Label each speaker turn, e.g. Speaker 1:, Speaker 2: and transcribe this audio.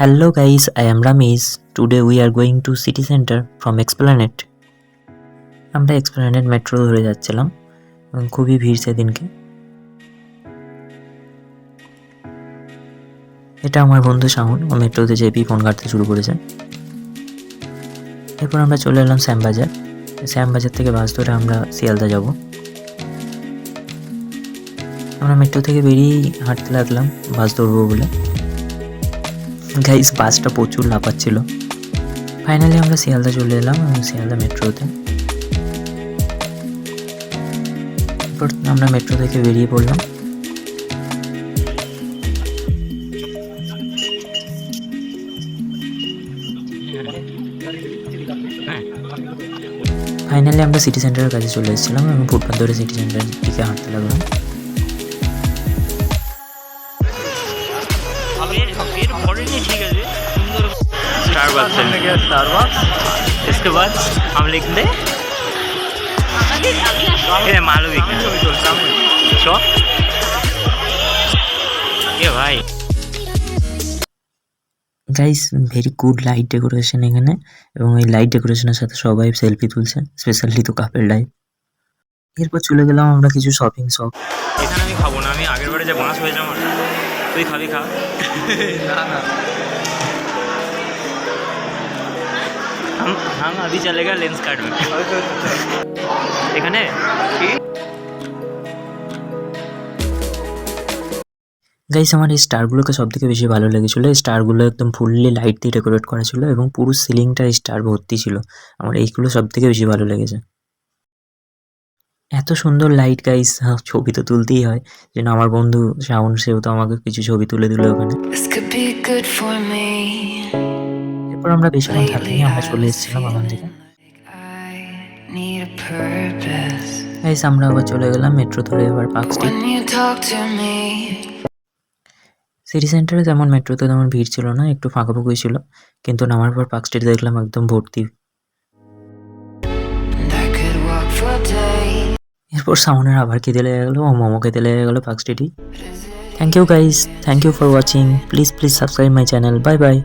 Speaker 1: Hello guys, I am Ramesh. Today we are going to city center from Esplanade. আমরা এক্সপ্লানেট metro ধরে যাচ্ছিলাম। খুবই ভিড় সেদিনকে। এটা আমার বন্ধু শাহুন। ও মেট্রোতে চেপি ফোন কাটতে শুরু করেছে। এরপর আমরা চলে এলাম শ্যামবাজার। শ্যামবাজার থেকে বাস ধরে আমরা শিয়ালদা যাব। আমরা মেট্রো থেকে বেরিয়েই হাঁটতে লাগলাম। বাস ধরবো বলে। গাইস বাসটা প্রচুর লাফাচ্ছিল। ফাইনালি আমরা শিয়ালদা চলে এলাম এবং শিয়ালদা মেট্রোতে। আমরা মেট্রো থেকে বেরিয়ে পড়লাম। ফাইনালি আমরা সিটি সেন্টারের কাছে চলে এসেছিলাম এবং ফুটপাথ ধরে সিটি সেন্টারের দিকে হাঁটতে লাগলাম।
Speaker 2: पेड़ बड़े नहीं ठीक है जी सुंदर स्टारबक्स हमने किया स्टारबक्स इसके बाद हम लिख दे ये मालूम है क्या चो ये भाई
Speaker 1: guys very good light decoration এখানে এবং এই লাইট ডেকোরেশনের সাথে সবাই সেলফি তুলছে স্পেশালি তো কাপেল লাইট এরপর চলে গেলাম আমরা কিছু শপিং শপ
Speaker 2: এখানে আমি খাবো না আমি আগের বারে যে বাঁশ হয়েছে আমার তুই খাবি খা না না हम हम अभी चलेगा लेंस कार्ड में এখানে
Speaker 1: গাইস আমার এই স্টারগুলোকে সব থেকে বেশি ভালো লেগেছিলো এই স্টারগুলো একদম ফুললি লাইট দিয়ে ডেকোরেট করা ছিল এবং পুরো সিলিংটা স্টার ভর্তি ছিল আমার এইগুলো সব থেকে বেশি ভালো লেগেছে এত সুন্দর লাইট গাইস ছবি তো তুলতেই হয়। যেন আমার বন্ধু শ্রাবণ সেও তো আমাকে কিছু ছবি তুলে দিল ওখানে. এরপর আমরা বেশিক্ষণ থাকিনি আমরা চলে এসেছিলাম থেকে
Speaker 3: a purpose.
Speaker 1: গাইস আমরা আবার চলে গেলাম মেট্রো ধরে এবার পার্ক সিটি সেন্টারে তেমন মেট্রোতে তেমন ভিড় ছিল না একটু ফাঁকাফুঁকুই ছিল। কিন্তু নামার পর পার্ক স্ট্রিট দেখলাম একদম ভর্তি। এরপর সামনের আবার খেতে লেগে গেলো ও মোমো খেতে লেগে গেলো
Speaker 3: it
Speaker 1: thank you guys thank you for watching please please subscribe my channel bye bye